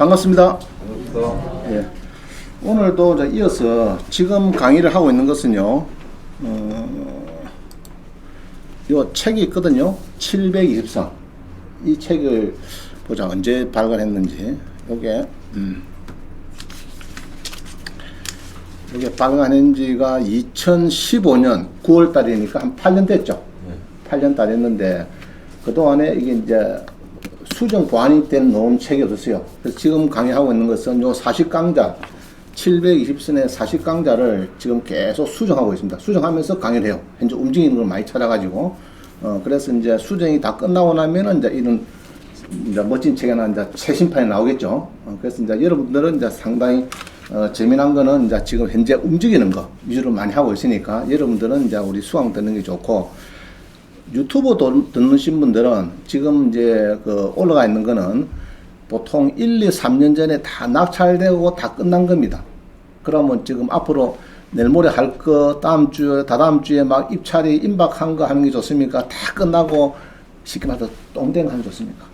반갑습니다. 반갑습니다. 예. 오늘도 이어서 지금 강의를 하고 있는 것은요, 어, 요 책이 있거든요. 723. 이 책을 보자. 언제 발간했는지. 요게, 음. 이게 발간한 지가 2015년 9월 달이니까 한 8년 됐죠. 네. 8년 달 했는데, 그동안에 이게 이제 수정 보완이 된 놓은 책이 없었어요. 지금 강의하고 있는 것은 요 40강자, 720선의 40강자를 지금 계속 수정하고 있습니다. 수정하면서 강의를 해요. 현재 움직이는 걸 많이 찾아가지고. 어, 그래서 이제 수정이 다 끝나고 나면은 이제 이런 이제 멋진 책이 하나 이제 최신판이 나오겠죠. 어, 그래서 이제 여러분들은 이제 상당히 어, 재미난 거는 이제 지금 현재 움직이는 거 위주로 많이 하고 있으니까 여러분들은 이제 우리 수강 듣는 게 좋고 유튜브 도- 듣는 분들은 지금 이제 그 올라가 있는 거는 보통 1, 2, 3년 전에 다 낙찰되고 다 끝난 겁니다. 그러면 지금 앞으로 내일 모레 할 거 다음 주에 다다음 주에 막 입찰이 임박한 거 하는 게 좋습니까? 다 끝나고 쉽게 말해서 똥댕 하면 좋습니까?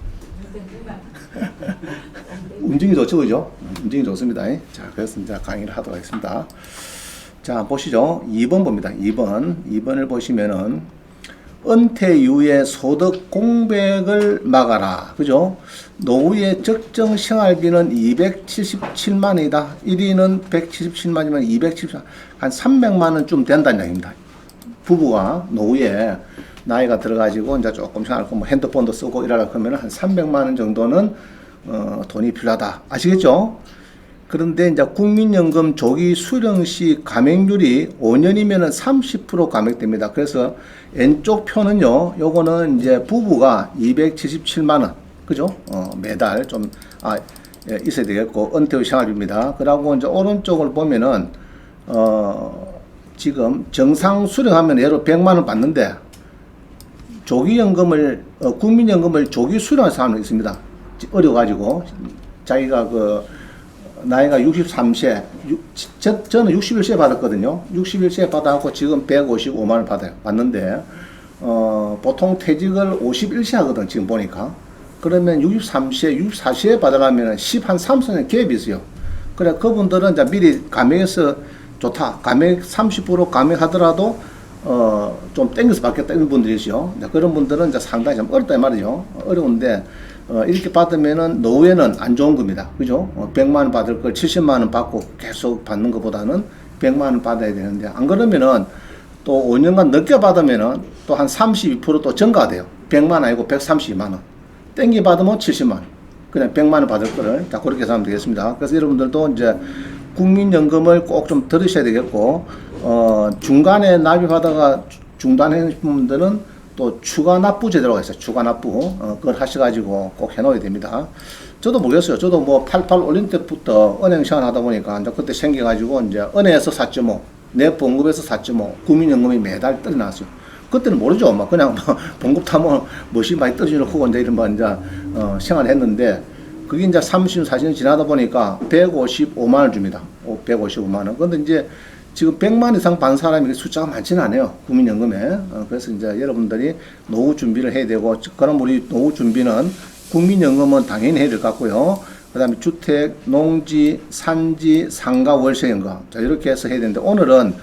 움직이 좋죠, 그죠? 움직이 좋습니다. 자, 그래서 이제 강의를 하도록 하겠습니다. 자, 보시죠. 2번 봅니다. 2번. 2번을 보시면은 은퇴 이후에 소득 공백을 막아라. 그죠? 노후의 적정 생활비는 277만이다. 1위는 177만이면 277만, 한 300만 원쯤 된다는 얘기입니다. 부부가 노후에 나이가 들어가지고 이제 조금 생활하고 뭐 핸드폰도 쓰고 이러려 그러면 한 300만 원 정도는 어, 돈이 필요하다. 아시겠죠? 그런데 이제 국민연금 조기 수령 시 감액률이 5년이면은 30% 감액됩니다. 그래서 왼쪽 표는요, 요거는 이제 부부가 277만 원, 그죠? 어, 매달 좀, 아, 예, 있어야 되겠고, 은퇴 후 생활비입니다. 그러고 이제 오른쪽을 보면은, 어, 지금 정상 수령하면 예로 100만 원 받는데, 조기연금을, 어, 국민연금을 조기 수령한 사람이 있습니다. 어려가지고, 자기가 그, 나이가 63세, 육, 저, 저는 61세 받았거든요. 61세 받아갖고 지금 155만 원 받아요. 받는데, 어, 보통 퇴직을 51세 하거든, 지금 보니까. 그러면 63세, 64세에 받으려면 10, 한 3년 갭이 있어요. 그래, 그분들은 이제 미리 감액해서 좋다. 감액 30% 감액하더라도, 어, 좀 땡겨서 받겠다. 이런 분들이시요. 그런 분들은 이제 상당히 좀 어렵다, 이 말이죠. 어려운데, 어, 이렇게 받으면은 노후에는 안 좋은 겁니다. 그죠? 어, 100만 원 받을 걸 70만 원 받고 계속 받는 것보다는 100만 원 받아야 되는데 안 그러면은 또 5년간 늦게 받으면은 또 한 32%또 증가가 돼요. 100만 원 아니고 132만 원. 땡기 받으면 70만 원. 그냥 100만 원 받을 거를 자 그렇게 하면 되겠습니다. 그래서 여러분들도 이제 국민연금을 꼭 좀 들으셔야 되겠고 어 중간에 납입하다가 중단하신 분들은 또 추가 납부 제도가 있어요. 추가 납부. 어, 그걸 하셔가지고 꼭 해놓아야 됩니다. 저도 모르겠어요. 저도 뭐 88 올린 때부터 은행 생활 하다 보니까 이제 그때 생겨가지고 이제 은행에서 4.5, 내 봉급에서 4.5, 국민연금이 매달 떨어 나왔어요. 그때는 모르죠. 막 그냥 뭐 봉급 타면 멋이 많이 떨어지는 거고 이제 이런 거 이제 어, 생활을 했는데 그게 이제 30, 40년 지나다 보니까 155만 원 줍니다. 155만 원. 근데 이제 지금 100만 이상 받는 사람이 숫자가 많지는 않아요. 국민연금에. 어, 그래서 이제 여러분들이 노후 준비를 해야 되고, 그럼 우리 노후 준비는 국민연금은 당연히 해야 될 것 같고요. 그 다음에 주택, 농지, 산지, 상가, 월세연금. 자, 이렇게 해서 해야 되는데, 오늘은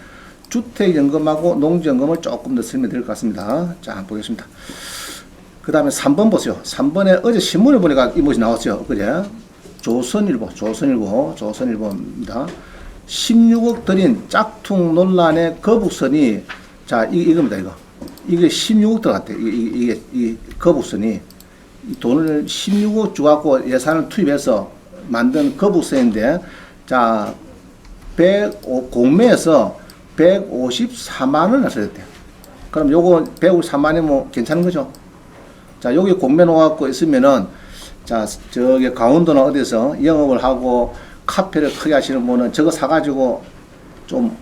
주택연금하고 농지연금을 조금 더 설명드릴 것 같습니다. 자, 보겠습니다. 그 다음에 3번 보세요. 3번에 어제 신문을 보니까 이 것이 나왔죠. 그제? 조선일보, 조선일보, 조선일보입니다. 16억 들인 짝퉁 논란의 거북선이, 자, 이, 이겁니다, 이거. 이게 16억 들어갔대. 이게, 이게, 이 거북선이. 이 돈을 16억 주갖고 예산을 투입해서 만든 거북선인데, 자, 105, 공매에서 154만 원을 써였대요. 그럼 요거 154만이면 뭐 괜찮은 거죠? 자, 여기 공매 놓아갖고 있으면은, 자, 저기 강원도나 어디서 영업을 하고 카페를 크게 하시는 분은 저거 사가지고 좀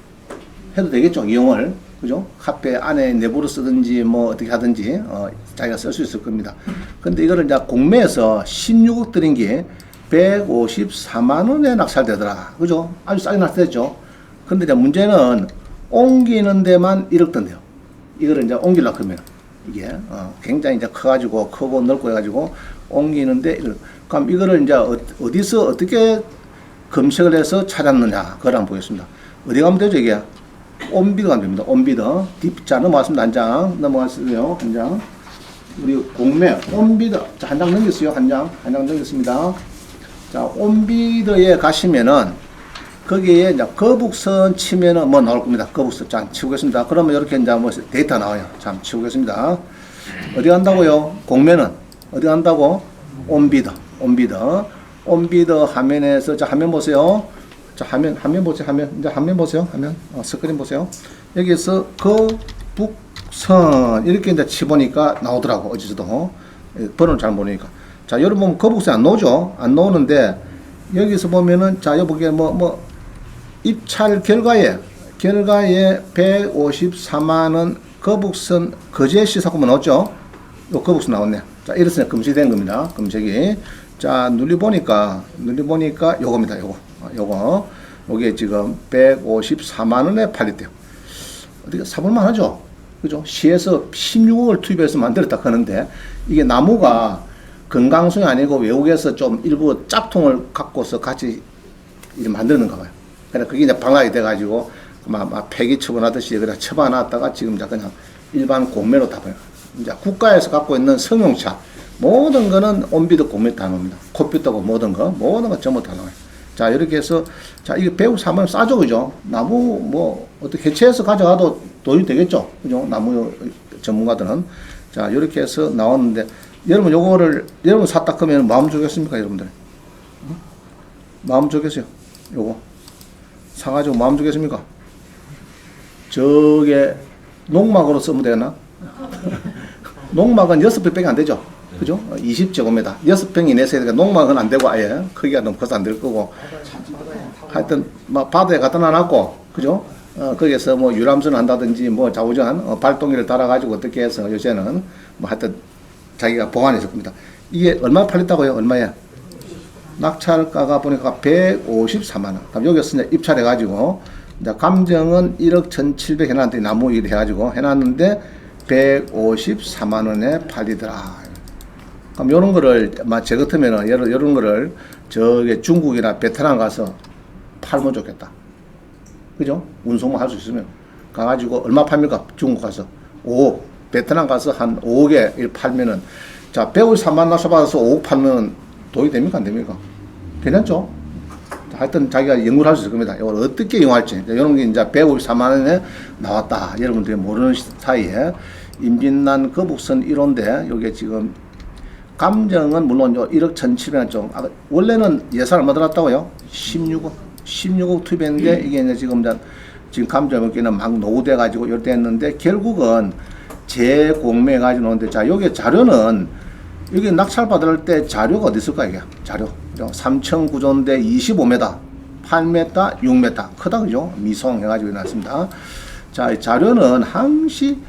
해도 되겠죠, 이용을. 그죠? 카페 안에 내부로 쓰든지 뭐 어떻게 하든지, 어, 자기가 쓸 수 있을 겁니다. 근데 이거를 이제 공매에서 16억 들인 게 154만 원에 낙찰되더라. 그죠? 아주 싸게 낙찰됐죠? 근데 이제 문제는 옮기는 데만 1억 든대요. 이거를 이제 옮기려고 하면. 이게 어, 굉장히 이제 커가지고 크고 넓고 해가지고 옮기는데 그럼 이거를 이제 어, 어디서 어떻게 검색을 해서 찾았느냐 그걸 한번 보겠습니다. 어디 가면 되죠 이게? 온비드 가면 됩니다. 온비드 딥 자 넘어갔습니다 한 장 넘어갔어요 한 장. 우리 공매 온비드 한장 넘겼어요 한 장 한 장 넘겼습니다. 자 온비드에 가시면은 거기에 이제 거북선 치면은 뭐 나올 겁니다. 거북선 자 치우겠습니다. 그러면 이렇게 이제 뭐 데이터 나와요. 자 치우겠습니다. 어디 간다고요? 공매는 어디 간다고? 온비드 온비드 온비드 화면에서 자 화면 보세요. 자 화면 화면 보세요. 화면 이제 화면 보세요. 화면 어, 스크린 보세요. 여기서 거북선 이렇게 이제 치보니까 나오더라고 어디서도 예, 번호를 잘 모르니까. 자 여러분 보면 거북선 안 나오죠? 안 나오는데 여기서 보면은 자 여기 뭐뭐 입찰 결과에 결과에 154만 원 거북선 거제 시 사고만 나왔죠? 요 거북선 나왔네. 자 이렇습니다. 검색된 겁니다. 검색이 자 눌리 보니까 눌리 보니까 요겁니다. 요거 어, 요거 요게 지금 154만 원에 팔렸대요. 어디가 사볼만 하죠? 그죠? 시에서 16억을 투입해서 만들었다 하는데 이게 나무가 건강성이 아니고 외국에서 좀 일부 짝퉁을 갖고서 같이 이제 만드는가 봐요. 그러니까 그게 이제 방학이 돼가지고 막, 막 폐기 처분하듯이 그냥 처분해놨다가 지금 이제 그냥 일반 공매로 다 버려. 이제 국가에서 갖고 있는 승용차 모든 거는 온비드 공매 다 나옵니다. 컴퓨터고 모든 거 모든 거 전부 다 나와요. 자 이렇게 해서 자 이게 배우 사면 싸죠 그죠? 나무 뭐 어떻게 해체해서 가져가도 돈이 되겠죠 그죠? 나무 전문가들은 자 이렇게 해서 나왔는데 여러분 요거를 여러분 샀다 그러면 마음 주겠습니까 여러분들? 응? 마음 주겠어요? 요거 사가지고 마음 주겠습니까? 저게 농막으로 쓰면 되나? 농막은 6평밖에 안 되죠. 그죠? 20제곱미터. 6평 이내 세니까 농막은 안 되고 아예 크기가 너무 커서 안 될 거고. 하여튼 막 바다에 갖다 놔놨고 그죠? 어, 거기에서 뭐 유람선 한다든지 뭐 좌우전 어, 발동기를 달아가지고 어떻게 해서 요새는 뭐 하여튼 자기가 보관했을 겁니다. 이게 얼마 팔렸다고요? 얼마에? 낙찰가가 보니까 154만 원. 그럼 여기서 이제 입찰해가지고 이제 감정은 1억 1,700 해놨는데 나무 일 해가지고 해놨는데 154만 원에 팔리더라. 그럼 요런 거를 막제 같으면은 이런 이런 거를 저기 중국이나 베트남 가서 팔면 좋겠다. 그죠? 운송만 할 수 있으면 가가지고 얼마 팝니까? 중국 가서 5억. 베트남 가서 한 5억에 일 팔면은 자 153만 나서 받아서 5억 팔면 돈이 됩니까 안 됩니까? 괜찮죠? 자, 하여튼 자기가 연구를 할 수 있을 겁니다. 이걸 어떻게 이용할지 이런 게 이제 154만 원에 나왔다. 여러분들이 모르는 사이에 임진난 거북선 1호인데 요게 지금 감정은 물론 요 1억 1,700원 좀 아, 원래는 예산 얼마 들었다고요? 16억? 16억 투입했는데 이게 이제 지금 이제 지금 감정 먹기는 막 노후돼 가지고 이렇게 했는데 결국은 재공매 가지고 오는데 자 여기 자료는 여기 낙찰 받을 때 자료가 어디 있을까 이게? 자료. 3층 구조인데 25m 8m 6m 크다 그죠? 미송 해가지고 해놨습니다. 자이 자료는 항시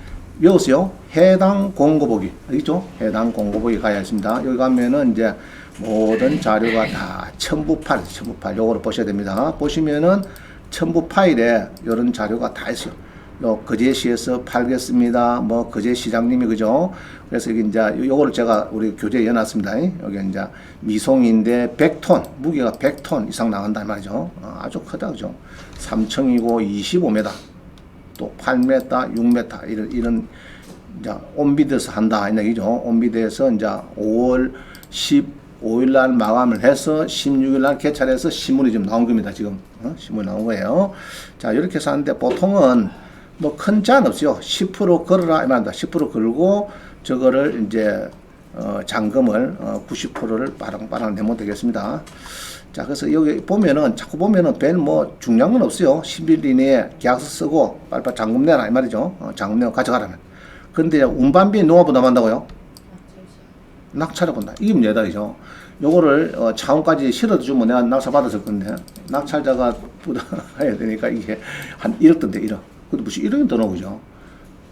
외우세요 해당 공고보기 있죠 해당 공고보기 가야 했습니다 여기 가면은 이제 모든 자료가 다 첨부 파일 첨부 파일 요거를 보셔야 됩니다 보시면은 첨부 파일에 이런 자료가 다 있어요 요 거제시에서 팔겠습니다. 뭐 거제 시장님이 그죠? 그래서 이게 이제 요- 요거를 제가 우리 교재에 넣어놨습니다. 여기 이제 미송인데 100톤 무게가 100톤 이상 나간단 말이죠. 어, 아주 크다 그죠? 3층이고 25m 또 8m, 6m 이런 이런 이제 온비드에서 한다 이 얘기죠. 온비드에서 이제 5월 15일 날 마감을 해서 16일 날 개찰해서 신문이 지금 나온 겁니다. 지금 어? 신문이 나온 거예요. 자 이렇게 해서 하는데 보통은 뭐 큰 제한 없어요. 10% 걸어라 이 말입니다. 10% 걸고 저거를 이제 어, 잔금을 어, 90%를 빠랑빠랑 내면 되겠습니다. 자, 그래서 여기 보면은 자꾸 보면은 별뭐 중요한 건 없어요. 10일 이내에 계약서 쓰고 빨리빨리 잔금 내라 이 말이죠. 어, 잔금 내고 가져가라면. 근데 운반비 누가 부담한다고요? 낙찰을 본다. 이게 문제다이죠. 요거를 어, 차원까지 실어주면 내가 낙찰 받았을 건데 낙찰자가 부담해야 되니까 이게 한 1억 던데 1억. 근데 무슨 1억이 더 나오죠.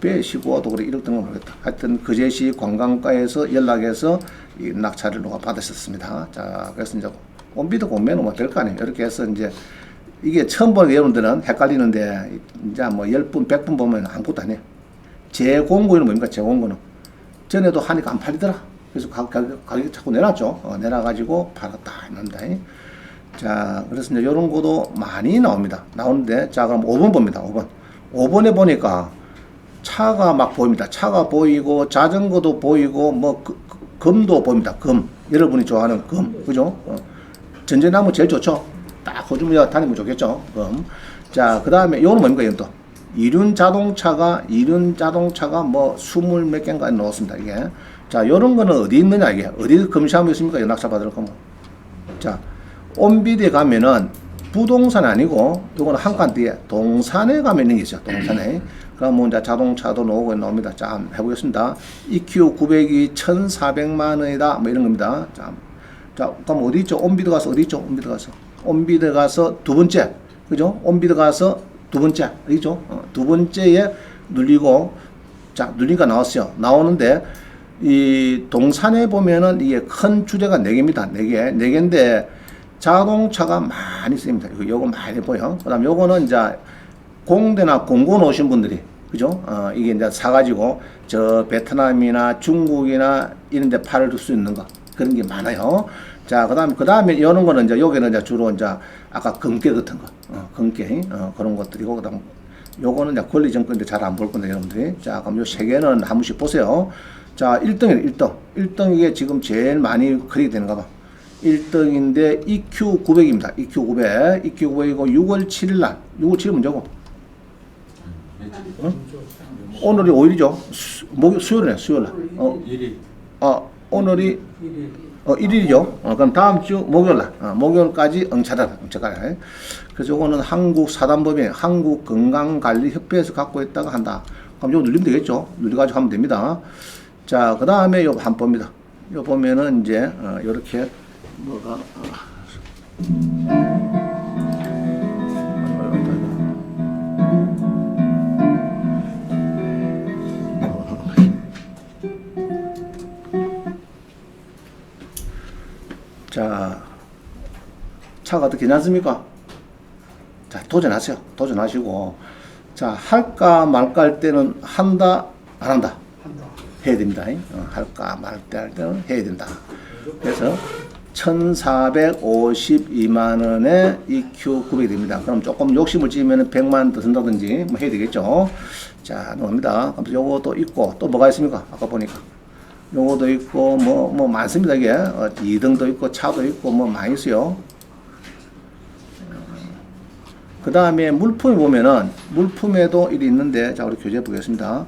배 15도 그래 1억 던거 모르겠다. 하여튼 거제시 관광과에서 연락해서 이 낙찰을 누가 받으셨습니다. 자, 그래서 이제 온비도 공매는 뭐될거 아니에요. 이렇게 해서 이제 이게 처음 보는 여러분들은 헷갈리는데 이제 뭐 10분, 100분 보면 아무것도 안 해요. 재공고는 뭡니까? 재공고는 전에도 하니까 안 팔리더라. 그래서 가격, 가격, 자꾸 내놨죠. 어, 내놔가지고 팔았다. 이런다. 자, 그래서 이제 이런 것도 많이 나옵니다. 나오는데, 자, 그럼 5번 봅니다. 5번. 5번에 보니까 차가 막 보입니다. 차가 보이고, 자전거도 보이고, 뭐, 그, 그, 금도 보입니다. 금. 여러분이 좋아하는 금. 그죠? 어. 전제나무 제일 좋죠? 딱 호주무야 다니면 좋겠죠? 금. 자, 그 다음에, 요거는 뭡니까, 이건 또? 이륜 자동차가, 이륜 자동차가 뭐, 스물 몇 개인가 넣었습니다, 이게. 자, 요런 거는 어디 있느냐, 이게. 어디 검시하면 있습니까? 연락사 받을 거면. 자, 온비디에 가면은 부동산 아니고 요거는 한 칸 뒤에 동산에 가면 있는 게 있어요. 동산에. 그럼 뭐 이제 자동차도 나오고 나옵니다. 자, 한번 해보겠습니다. EQ 900이 1,400만 원이다. 뭐 이런 겁니다. 자, 자, 그럼 어디 있죠? 온비드 가서 어디 있죠? 온비드 가서. 온비드 가서 두 번째. 그죠? 온비드 가서 두 번째. 어디죠? 어, 두 번째에 눌리고 자, 눌리가 나왔어요. 나오는데 이 동산에 보면은 이게 큰 주제가 네 개입니다. 네 개. 네 개인데 자동차가 많이 쓰입니다. 이거 요거 많이 보여. 그 다음 요거는 이제 공대나 공군 오신 분들이 그죠? 어, 이게 이제 사가지고 저 베트남이나 중국이나 이런 데 팔을 수 있는 거 그런 게 많아요. 자, 그 다음에, 그 다음에 이런 거는 이제 여기는 이제 주로 이제 아까 금괴 같은 거, 어, 금괴, 어, 그런 것들이고, 그 다음 요거는 이제 권리정권인데 잘 안 볼 건데, 여러분들이. 자, 그럼 요 세 개는 한 번씩 보세요. 자, 1등이에요, 1등. 1등 이게 지금 제일 많이 크게 되는가 봐. 1등인데 EQ 900입니다. EQ 900. EQ 900이고 6월 7일 날. 6월 7일 문제고. 어? 오늘이 5일이죠. 수, 목, 수요일이네, 수요일 날. 어, 1위. 어, 오늘이 어, 1일이죠. 어, 그럼 다음 주 목요일 날, 어, 목요일까지 응찰하라, 응찰하라. 그래서 이거는 한국 사단법인 한국건강관리협회에서 갖고 있다가 한다. 그럼 이거 눌리면 되겠죠. 눌려가지고 하면 됩니다. 자, 그 다음에 요한 봅니다. 요 보면은 이제, 어, 요렇게, 뭐가, 어. 자, 차가 어떻게 괜찮습니까? 자, 도전하세요. 도전하시고. 자, 할까 말까 할 때는 한다, 안 한다? 해야 됩니다. 어, 할까 말까 할 때는 해야 된다. 그래서 1452만 원에 EQ 900이 됩니다. 그럼 조금 욕심을 지으면 100만 원더 든다든지 뭐 해야 되겠죠. 자, 넘어갑니다. 그럼 요것도 있고 또 뭐가 있습니까? 아까 보니까. 요거도 있고 뭐뭐 많습니다 이게 어, 2등도 있고 차도 있고 뭐 많이 있어요. 그 다음에 물품에 보면은 물품에도 일이 있는데 자 우리 교재 보겠습니다.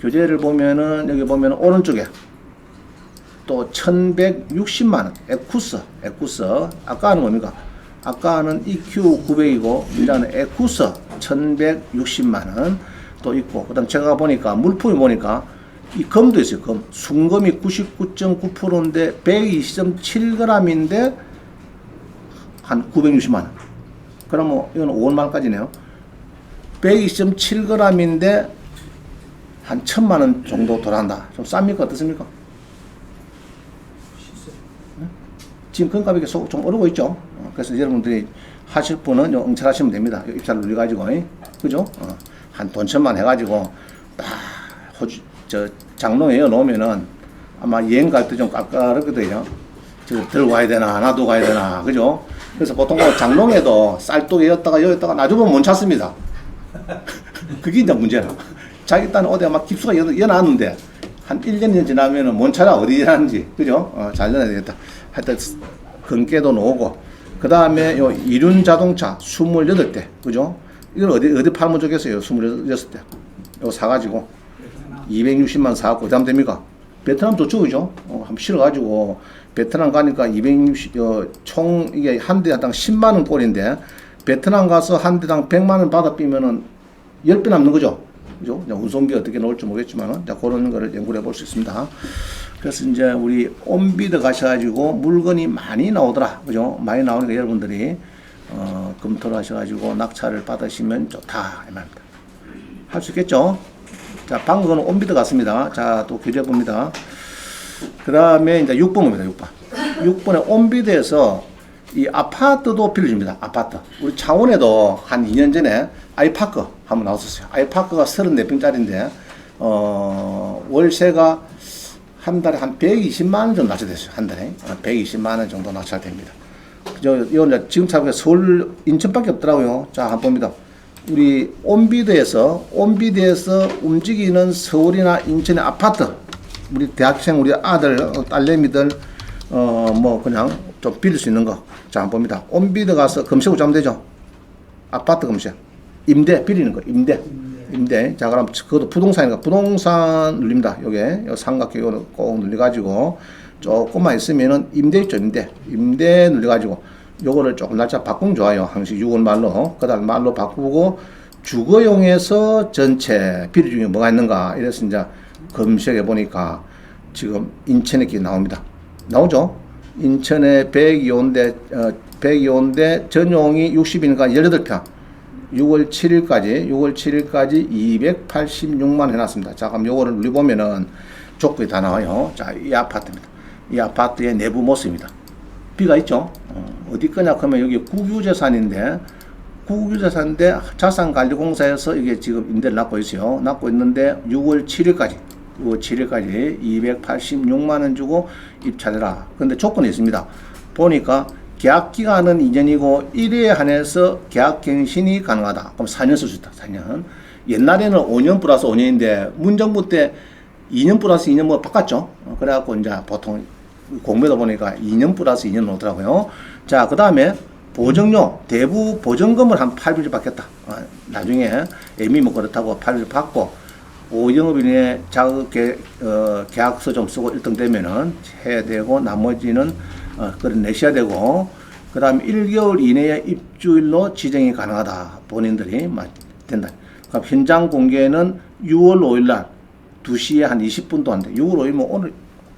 교재를 보면은 여기 보면 오른쪽에 또 1160만 원 에쿠스 에쿠스 아까는 뭡니까? 아까는 EQ 900이고 이라는 에쿠스 1160만 원 또 있고 그 다음 제가 보니까 물품이 보니까 이 검도 있어요. 검. 순검이 99.9%인데 120.7g인데 한 960만 원. 그럼 뭐 이건 5월 말까지네요. 120.7g인데 한 천만 원 정도 돌아간다. 좀 쌉니까? 어떻습니까? 네? 지금 금값이 좀 오르고 있죠. 어, 그래서 여러분들이 하실 분은 요 응찰하시면 됩니다. 요 입찰 눌려가지고, 그죠? 어, 한 돈 천만 해가지고 딱 호주 저 장롱에 넣으면은 아마 여행 갈 때 좀 깎아르거든요. 저 들고 가야 되나 놔두고 가야 되나 그죠? 그래서 보통 그 장롱에도 쌀독에 였다가 여였다가 놔주면 못 찾습니다. 그게 이제 문제라. 자기 딴 어디에 막 깁수가 여, 여놨는데 한 1년 지나면은 못 찾아 어디 일하는지 그죠? 어, 잘 전해야 되겠다. 하여튼 건깨도 놓고 그 다음에 요 이륜 자동차 28대 그죠? 이걸 어디 어디 팔면 좋겠어요? 26대. 이거 사가지고 260만 사갖고 그다음 됩니까? 베트남 좋죠, 그죠? 어, 한번 실어가지고 베트남 가니까 260, 어, 총 이게 한 대당 10만 원 꼴인데 베트남 가서 한 대당 100만 원 받아 삐면은 10배 남는 거죠. 그죠? 운송비 어떻게 나올지 모르겠지만은 자, 그런 거를 연구를 해볼 수 있습니다. 그래서 이제 우리 온비드 가셔가지고 물건이 많이 나오더라. 그죠? 많이 나오니까 여러분들이 어, 검토를 하셔가지고 낙찰을 받으시면 좋다. 이 말입니다. 할 수 있겠죠? 자, 방금은 온비드 같습니다. 자, 또 교재 봅니다. 그 다음에 이제 6번 봅니다. 6번. 6번에 온비드에서 이 아파트도 빌려줍니다. 아파트. 우리 창원에도 한 2년 전에 아이파크 한번 나왔었어요. 아이파크가 34평짜리인데, 어, 월세가 한 달에 한 120만 원 정도 낙찰됐어요. 한 달에. 한 120만 원 정도 낙찰됩니다. 저, 이건 이제 지금 참 서울, 인천밖에 없더라고요. 자, 한번 봅니다. 우리 온비드에서, 온비드에서 움직이는 서울이나 인천의 아파트, 우리 대학생, 우리 아들, 어, 딸내미들, 어, 뭐, 그냥 좀 빌릴 수 있는 거. 자, 한번 봅니다. 온비드 가서 검색을 잡으면 되죠. 아파트 검색. 임대, 빌리는 거, 임대. 임대. 자, 그럼 그것도 부동산이니까 부동산 눌립니다. 요게. 요 삼각형 요꼭 눌려가지고 조금만 있으면은 임대 있죠, 임대. 임대 눌려가지고 요거를 조금 날짜 바꾸면 좋아요. 항시 6월 말로. 그 다음 말로 바꾸고 주거용에서 전체 비리 중에 뭐가 있는가. 이래서 이제 검색해 보니까 지금 인천에 게 나옵니다. 나오죠? 인천에 102호인데, 어, 102호인데 전용이 60이니까 18평. 6월 7일까지 6월 7일까지 286만 원 해놨습니다. 자 그럼 요거를 눌러보면은 조건이 다 나와요. 자이 아파트입니다. 이 아파트의 내부 모습입니다. 비가 있죠. 어, 디 거냐 그러면 여기 국유재산인데 국유재산인데 자산관리공사에서 이게 지금 임대를 낳고 있어요. 낳고 있는데 6월 7일까지 6월 7일까지 286만 원 주고 입찰해라. 근데 조건이 있습니다. 보니까 계약 기간은 2년이고 1회에 한해서 계약 갱신이 가능하다. 그럼 4년 쓸 수 있다. 4년. 옛날에는 5년 플러스 5년인데 문정부 때 2년 플러스 2년 뭐 바꿨죠. 어, 그래갖고 이제 보통 공부다 보니까 2년 플러스 2년 오더라고요. 자, 그 다음에 보증료, 대부 보증금을 한 8일 받겠다. 어, 나중에 애미 뭐 그렇다고 8일 받고 5영업인의 자극 계, 어, 계약서 좀 쓰고 1등 되면은 해야 되고 나머지는 어, 그걸 내셔야 되고 그 다음에 1개월 이내에 입주일로 지정이 가능하다. 본인들이 막 된다. 그럼 현장 공개는 6월 5일 날 2시에 한 20분 동안 돼. 6월 5일 뭐 오늘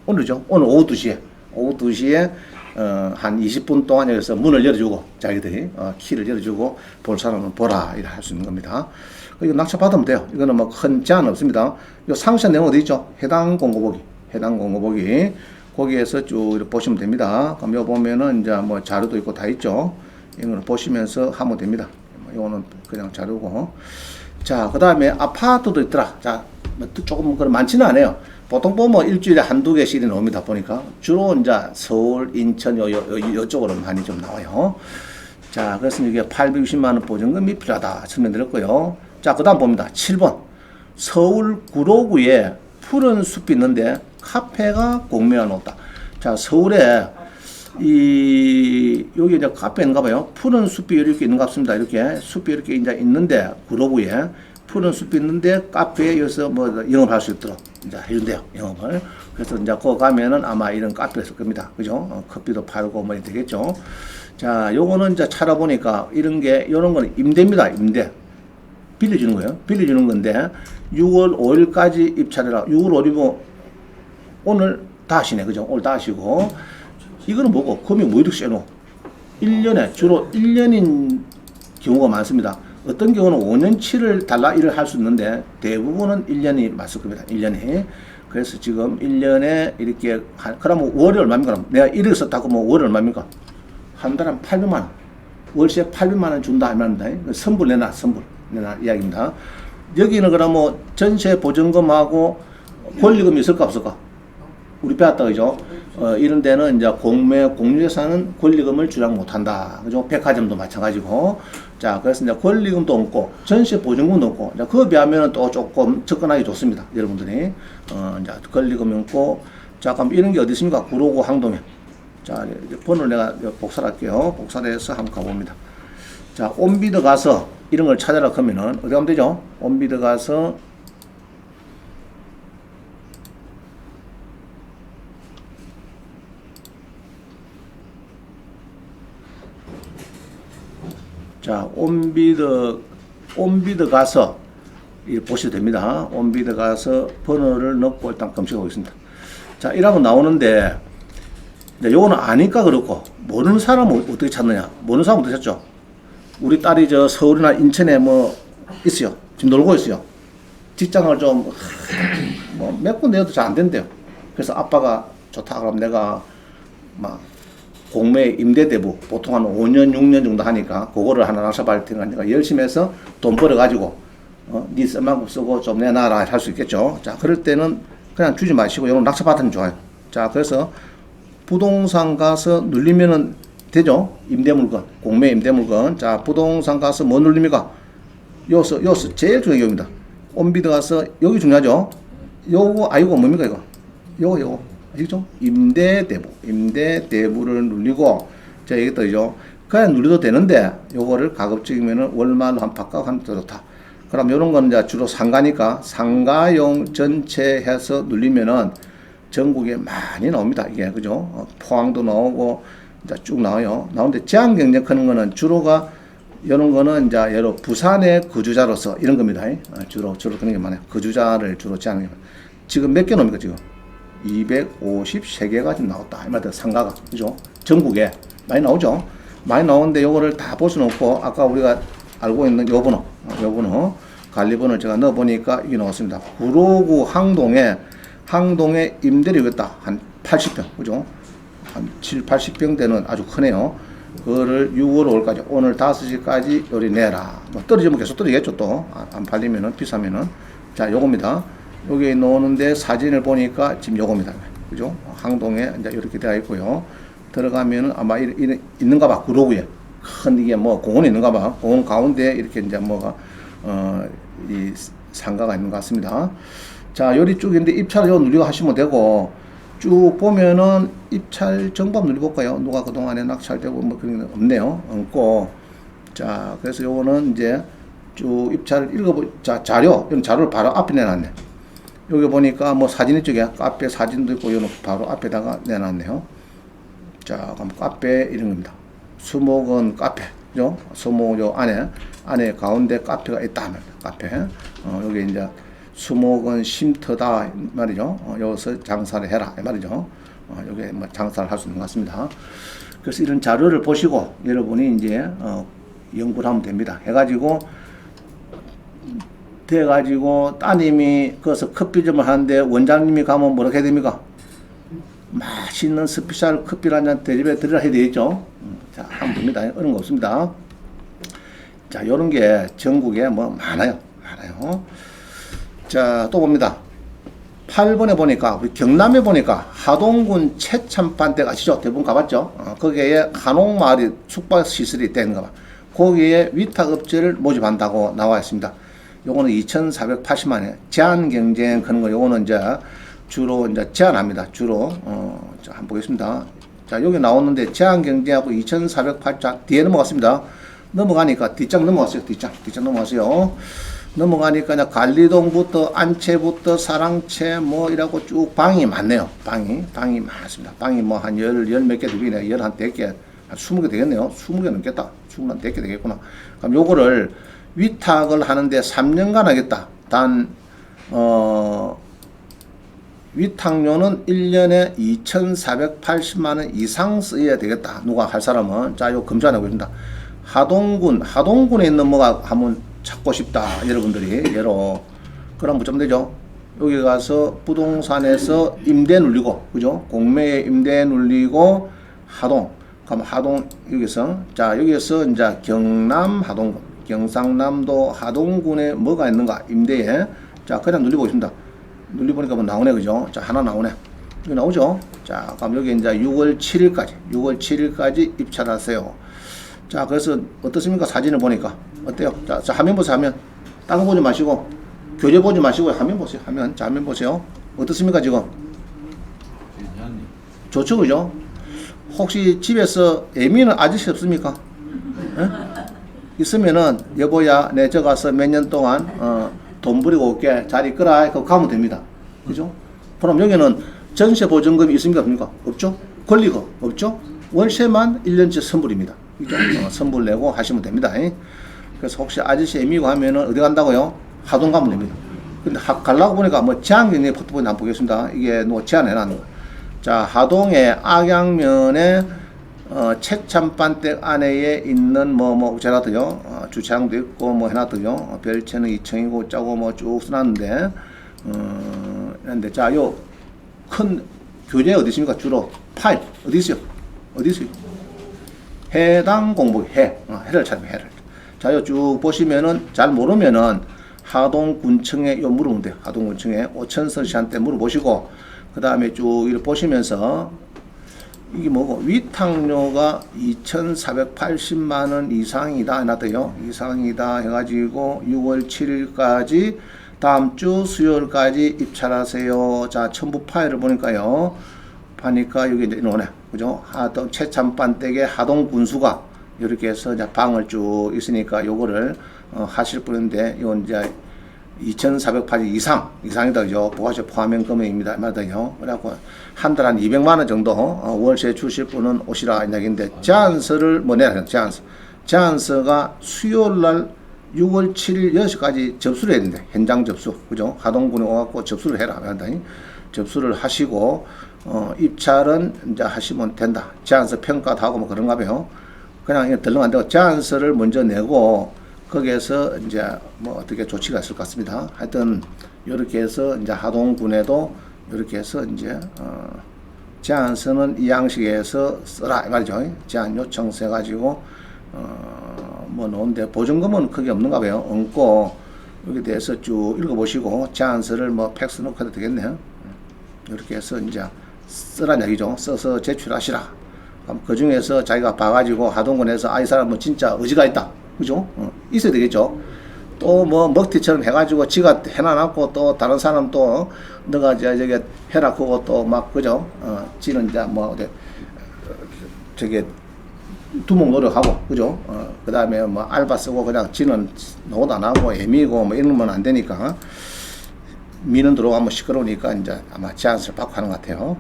오늘죠. 오늘 오후 2시에 오후 2시에 어, 한 20분 동안 여기서 문을 열어주고 자기들이 어, 키를 열어주고 볼 사람은 보라 이렇게 할 수 있는 겁니다. 이거 낙찰 받으면 돼요. 이거는 뭐큰 제한 없습니다. 이 상세 내용 어디 있죠? 해당 공고 보기, 해당 공고 보기 거기에서 쭉 보시면 됩니다. 그럼 요 보면은 이제 뭐 자료도 있고 다 있죠. 이거는 보시면서 하면 됩니다. 이거는 그냥 자료고. 자, 그 다음에 아파트도 있더라. 자, 뭐 조금 그런 많지는 않아요. 보통 보면 일주일에 한두 개씩이 나옵니다. 보니까 주로 이제 서울, 인천 요, 요, 요, 요 쪽으로 많이 좀 나와요. 자, 그래서 이게 860만 원 보증금이 필요하다 설명드렸고요. 자, 그 다음 봅니다. 7번. 서울 구로구에 푸른 숲이 있는데 카페가 공매가 높다. 자, 서울에 이 여기 이제 카페인가 봐요. 푸른 숲이 이렇게 있는 것 같습니다. 이렇게 숲이 이렇게 이제 있는데 구로구에 푸른 숲이 있는데 카페에 여기서 뭐 영업할 수 있도록 이제 해준대요. 영업을. 그래서 이제 거 가면은 아마 이런 카페가 있을 겁니다. 그죠? 어, 커피도 팔고 뭐 되겠죠. 자, 요거는 이제 찾아보니까 이런 게 이런 거는 임대입니다. 임대. 빌려주는 거예요. 빌려주는 건데 6월 5일까지 입찰해라. 6월 5일이면 오늘 다 하시네. 그죠? 오늘 다 하시고 이거는 뭐고? 금이 뭐 이렇게 세노? 1년에 주로 1년인 경우가 많습니다. 어떤 경우는 5년치를 달라 일을 할 수 있는데 대부분은 1년이 맞을 겁니다. 1년이. 그래서 지금 1년에 이렇게 한, 그러면 월이 얼마입니까? 그럼 내가 1을 썼다고 뭐 월이 얼마입니까? 한 달에 한 800만 원. 월세 800만 원 준다 하면다. 선불 내놔, 선불 내놔 이야기입니다. 여기는 그러면 전세 보증금하고 권리금이 있을까 없을까? 우리 배웠다 그죠? 어, 이런 데는 이제 공매 공유재산은 권리금을 주장 못한다. 그죠? 백화점도 마찬가지고. 자, 그래서 이제 권리금도 없고 전세 보증금도 없고. 이제 그에 비하면 또 조금 접근하기 좋습니다. 여러분들이 어, 이제 권리금이 없고. 자, 그럼 이런 게 어디 있습니까? 구로구 항동에. 자, 번호를 내가 복사를 할게요. 복사를 해서 한번 가봅니다. 자, 온비드 가서 이런 걸 찾아라 그러면은 어디 가면 되죠? 온비드 가서 자, 온비드, 온비드 가서, 이 보셔도 됩니다. 온비드 가서 번호를 넣고 일단 검색하고 있습니다. 자, 이러면 나오는데, 이제 요거는 아니까 그렇고, 모르는 사람은 어떻게 찾느냐? 모르는 사람은 어떻게 찾죠? 우리 딸이 저 서울이나 인천에 뭐 있어요. 지금 놀고 있어요. 직장을 좀, 뭐, 몇 군데 해도 잘 안 된대요. 그래서 아빠가 좋다. 그럼 내가 막 공매 임대대부 보통 한 5년 6년 정도 하니까 그거를 하나 나서봐야 테니까 열심히 해서 돈 벌어 가지고 어, 네 쓸만큼 쓰고 좀 내놔라 할 수 있겠죠. 자 그럴 때는 그냥 주지 마시고 요런 낙찰 받으면 좋아요. 자, 그래서 부동산 가서 눌리면은 되죠? 임대물건, 공매 임대물건. 자, 부동산 가서 뭐 눌립니까? 요서, 요서 제일 중요한 경우입니다. 온비드 가서 여기 중요하죠? 요거, 아, 이거 뭡니까, 이거? 요거, 요거. 아시죠? 임대 대부. 임대 대부를 눌리고, 자, 여기 떠죠? 그냥 눌려도 되는데, 요거를 가급적이면은 월말로 한 바꿔가면 더 좋다. 그럼 요런 건 이제 주로 상가니까, 상가용 전체 해서 눌리면은 전국에 많이 나옵니다. 이게, 그죠? 어, 포항도 나오고, 이제 쭉 나와요. 나오는데 제한 경쟁하는 거는 주로가 이런 거는 이제 여러 부산의 거주자로서 이런 겁니다. 어, 주로 주로 그런 게 많아요. 거주자를 주로 제한해. 지금 몇 개 나옵니까 지금? 253개가 지금 나왔다. 이 말도 상가가 그죠? 전국에 많이 나오죠. 많이 나오는데 요거를 다 볼 수는 없고 아까 우리가 알고 있는 요 번호, 어, 요 번호 관리번호를 제가 넣어 보니까 이게 나왔습니다. 구로구 항동에 항동에 임대료겠다 한 80평 그죠? 한 7, 80평 되는 아주 크네요. 그거를 6월 5일까지 오늘 5시까지 요리 내라. 뭐 떨어지면 계속 떨어지겠죠 또. 안- 안 팔리면은 비싸면은. 자, 요겁니다. 여기 놓는데 사진을 보니까 지금 요겁니다. 그죠? 항동에 이제 이렇게 되어 있고요. 들어가면은 아마 이, 이, 있는가 봐. 구로구에. 큰 이게 뭐 공원이 있는가 봐. 공원 가운데 이렇게 이제 뭐가 어, 이 상가가 있는 것 같습니다. 자, 요리 쪽인데 입찰을 요 누리고 하시면 되고 쭉 보면은 입찰 정보 눌러볼까요? 누가 그동안에 낙찰되고 뭐 그런 게 없네요. 없고. 자, 그래서 요거는 이제 쭉 입찰 읽어보, 자, 자료, 이런 자료를 바로 앞에 내놨네. 여기 보니까 뭐 사진 이쪽에 카페 사진도 있고, 요는 바로 앞에다가 내놨네요. 자, 그럼 카페 이런 겁니다. 수목은 카페, 그죠? 수목 요 안에, 안에 가운데 카페가 있다 하면 카페. 어, 여기 이제 수목은 쉼터다 말이죠. 어, 여기서 장사를 해라 이 말이죠. 어, 여기 뭐 장사를 할 수 있는 것 같습니다. 그래서 이런 자료를 보시고 여러분이 이제 어, 연구를 하면 됩니다. 해가지고 돼가지고 따님이 거기서 커피점을 하는데 원장님이 가면 뭐라 해야 됩니까? 맛있는 스페셜 커피를 한잔 대접해 드리라 해야 되겠죠. 음, 자, 한번 봅니다. 어려운 거 없습니다. 자, 요런 게 전국에 뭐 많아요. 많아요. 자, 또 봅니다. 8번에 보니까, 우리 경남에 보니까 하동군 채참반댁 아시죠? 대부분 가봤죠? 어, 거기에 한옥마을이 숙박시설이 되는가 봐. 거기에 위탁업체를 모집한다고 나와 있습니다. 요거는 2,480만에 제한 경쟁 그런 거 요거는 이제 주로 이제 제한합니다. 주로 어, 자, 한번 보겠습니다. 자, 여기 나오는데 제한 경쟁하고 2,408자 뒤에 넘어갔습니다. 넘어가니까 뒷장 넘어갔어요. 뒷장, 뒷장 넘어갔어요. 넘어가니까 이제 관리동부터 안채부터 사랑채 뭐 이라고 쭉 방이 많네요. 방이 방이 많습니다. 방이 뭐 한 열 열 몇 개 되겠네. 열한 백 개, 한 스무 개 되겠네요. 스무 개 넘겠다. 스무 한백개 되겠구나. 그럼 요거를 위탁을 하는데 3년간 하겠다. 단 어. 위탁료는 1년에 2,480만 원 이상 써야 되겠다. 누가 할 사람은 자, 요 검사하고 있습니다. 하동군, 하동군에 있는 뭐가 한번 찾고 싶다. 여러분들이 예로 그럼 뭐좀 되죠? 여기 가서 부동산에서 임대 눌리고 그죠? 공매에 임대 눌리고 하동. 그럼 하동 여기서 자 여기서 이제 경남 하동군, 경상남도 하동군에 뭐가 있는가 임대에 자 그냥 눌리고 있습니다. 눌리보니까 뭐 나오네 그죠? 자 하나 나오네. 이거 나오죠? 자 그럼 여기 이제 6월 7일까지 6월 7일까지 입찰하세요. 자 그래서 어떻습니까? 사진을 보니까 어때요? 자, 자 화면 보세요 화면. 딴거 보지 마시고 교재 보지 마시고 화면 보세요 화면. 자 화면 보세요. 어떻습니까 지금? 좋죠 그죠? 혹시 집에서 애미는 아저씨 없습니까? 예? 있으면은 여보야 내저 가서 몇 년 동안 어, 돈 부리고 올게 자리 끄라 그 가면 됩니다 그죠? 그럼 여기는 전세 보증금이 있습니까 없습니까? 없죠? 권리가 없죠? 월세만 1년째 선불입니다 그죠? 어, 선불 내고 하시면 됩니다 예? 그래서 혹시 아저씨 애미고 하면은 어디 간다고요? 하동 가면 됩니다 근데 하, 가려고 보니까 뭐 제한경리 포트폴리오 한번 보겠습니다 이게 뭐 제한해놨는 거 자, 하동의 악양면에 어, 채참반댁 안에 있는 뭐, 뭐, 제라도요, 어, 주차장도 있고, 뭐, 해놨더요, 어, 별채는 2층이고, 짜고 뭐 쭉 써놨는데, 어, 했는데, 자, 요, 큰 교재 어디 있습니까? 주로 파일, 어디 있어요? 어디 있어요? 해당 공부, 해, 어, 해를 찾으면 해를. 자, 요 쭉 보시면은, 잘 모르면은, 하동군청에 요 물어보면 돼요. 하동군청에 오천선 씨한테 물어보시고 그 다음에 쭉 이렇게 보시면서 이게 뭐고 위탁료가 2,480만 원 이상이다 해놨대요. 이상이다 해가지고 6월 7일까지 다음 주 수요일까지 입찰하세요. 자 첨부 파일을 보니까요. 보니까 여기 이제 이러네. 그죠? 하동 최참반댁의 하동 군수가 이렇게 해서 이제 방을 쭉 있으니까 요거를 어, 하실 분인데 이건 이제 2,480 이상 이상이다 그죠? 부가세 포함된 금액입니다. 맞아요. 그래갖고 한달한 200만 원 정도 어, 월세 주실 분은 오시라 이야기인데 제안서를 뭐 내라 제안서 제안서가 수요일 날 6월 7일 6시까지 접수를 된대. 현장 접수. 그죠? 하동군에 와갖고 접수를 해라. 한다니. 접수를 하시고, 어, 입찰은 이제 하시면 된다. 제안서 평가도 하고 뭐 그런가 봐요. 그냥 이게 덜렁 안 되고 제안서를 먼저 내고, 거기에서 이제 뭐 어떻게 조치가 있을 것 같습니다. 하여튼, 이렇게 해서 이제 하동군에도 이렇게 해서 이제, 어, 제안서는 이 양식에서 써라. 이 말이죠. 제안 요청 써가지고, 어, 뭐 놓은데 보증금은 크게 없는가 봐요. 얹고 여기 대해서 쭉 읽어보시고 제안서를 뭐 팩스 넣고 해도 되겠네요. 이렇게 해서 이제 쓰란 얘기죠. 써서 제출하시라. 그럼 그 중에서 자기가 봐가지고 하동군에서 아 이 사람은 진짜 의지가 있다. 그죠? 어, 있어야 되겠죠. 또 뭐 먹튀처럼 해가지고 지가 해놔놨고 또 다른 사람 또 너가 이제 저기 해라 그거 또 막 그죠? 어, 지는 이제 뭐 어디 저게 두목 노력하고 그죠? 어, 그 다음에 뭐 알바 쓰고 그냥 지는 노도 안 하고 애미고 뭐 이러면 안 되니까 미는 들어가면 시끄러우니까 이제 아마 제안서를 받고 하는 것 같아요.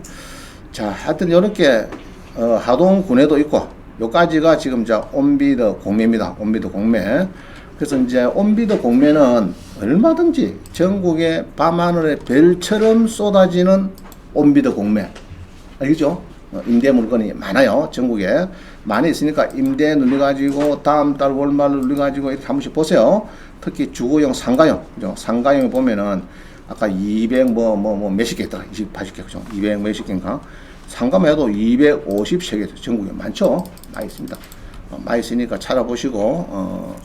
자, 하여튼 이렇게 어, 하동 군에도 있고 요까지가 지금 이제 온비드 공매입니다. 온비드 공매. 그래서 이제 온비드 공매는 얼마든지 전국에 밤하늘의 별처럼 쏟아지는 온비드 공매. 알겠죠? 어, 임대 물건이 많아요. 전국에. 많이 있으니까 임대 눌려가지고 다음 달 월말 눌려가지고 이렇게 한 번씩 보세요. 특히 주거용 상가용. 그죠? 상가용에 보면은 아까 200 뭐 뭐 뭐 몇십 개 있더라. 20, 80개. 그죠? 200 몇십 개인가? 상가만 해도 250개 전국에 많죠? 많이 있습니다. 어, 많이 있으니까 찾아보시고, 어,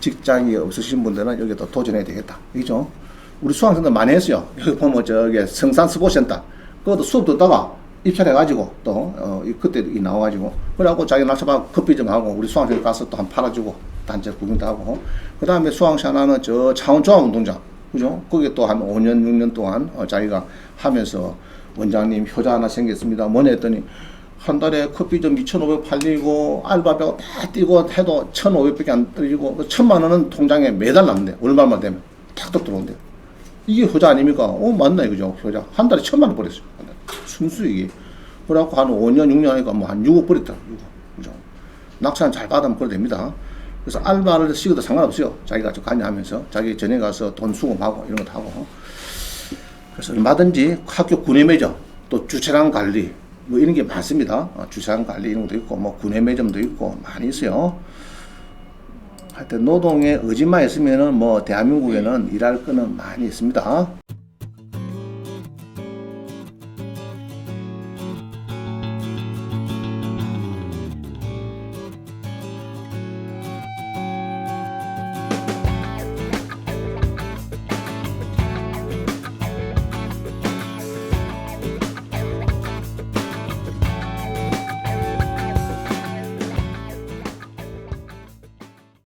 직장이 없으신 분들은 여기도 도전해야 되겠다. 그죠? 우리 수강생들 많이 했어요. 여기 보면 저기 성산 스포센터. 그것도 수업 듣다가 입찰해가지고 또, 어, 이- 그때 이 나와가지고. 그래갖고 자기 낙차방 커피 좀 하고 우리 수강생 가서 또 한 팔아주고 단체 구경도 하고. 그 다음에 수강생 하나는 저 창원종합운동장. 그죠? 거기 또 한 5년, 6년 동안 어, 자기가 하면서 원장님 효자 하나 생겼습니다. 뭐냐 했더니 한 달에 커피 좀2,500 팔리고 알바 배고 다 뛰고 해도 1,500밖에 안 떨리고 그 천만 원은 통장에 매달 남는데 얼마만 되면 탁탁 들어온대. 이게 효자 아닙니까? 어 맞나 이거죠 효자 한 달에 천만 원 버렸어요. 한 달에. 순수익이. 그래갖고 한 5년 6년 하니까 뭐 한 6억 버렸다. 6억. 그죠? 낙찰 잘 받으면 그래 됩니다. 그래서 알바를 시켜도 상관없어요. 자기가 저 관여하면서 자기 전에 가서 돈 수금하고 이런 것도 하고. 그래서 얼마든지 학교 구내 매점, 또 주차장 관리, 뭐 이런 게 많습니다. 어, 주차장 관리 이런 것도 있고, 뭐 구내 매점도 있고 많이 있어요. 하여튼 노동에 의지만 있으면은 뭐 대한민국에는 일할 거는 많이 있습니다.